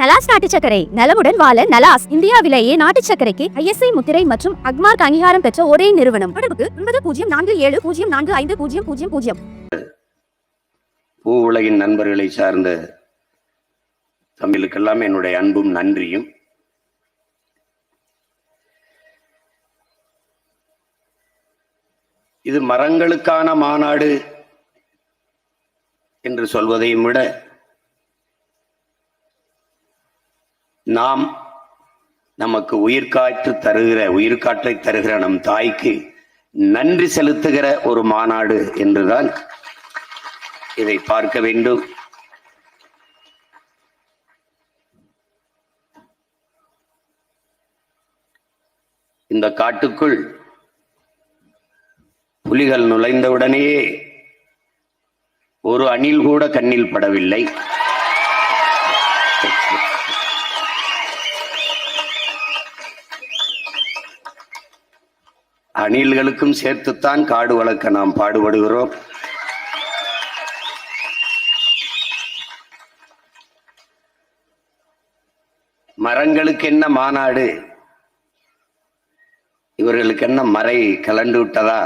நலாஸ் நாட்டு சக்கரை நலமுடன் வாழ நலாஸ் இந்தியாவிலேயே நாட்டு சக்கரைக்கு ஐஎஸ்ஐ முத்திரை மற்றும் அக்மார்க் அங்கீகாரம் பெற்ற ஒரே நிறுவனம். தொடர்புக்கு ஒன்பது பூஜ்ஜியம் நான்கு ஏழு பூஜ்ஜியம் நான்கு ஐந்து பூஜ்ஜியம் பூஜ்ஜியம் பூஜ்ஜியம். பூ உலகின் நண்பர்களை சார்ந்த தமிழுக்கெல்லாம் என்னுடைய அன்பும் நன்றியும். இது மரங்களுக்கான மாநாடு என்று சொல்வதையும் விட நாம் நமக்கு உயிர்காற்று தருகிற உயிர்காற்றை தருகிற நம் தாய்க்கு நன்றி செலுத்துகிற ஒரு மாநாடு என்றுதான் இதை பார்க்க வேண்டும். இந்த காட்டுக்குள் புலிகள் நுழைந்தவுடனேயே ஒரு அணில் கூட கண்ணில் படவில்லை. அணில்களுக்கும் சேர்த்துத்தான் காடு வளர்க்க நாம் பாடுபடுகிறோம். மரங்களுக்கு என்ன மாநாடு? இவர்களுக்கு என்ன மறை கலண்டு விட்டதா?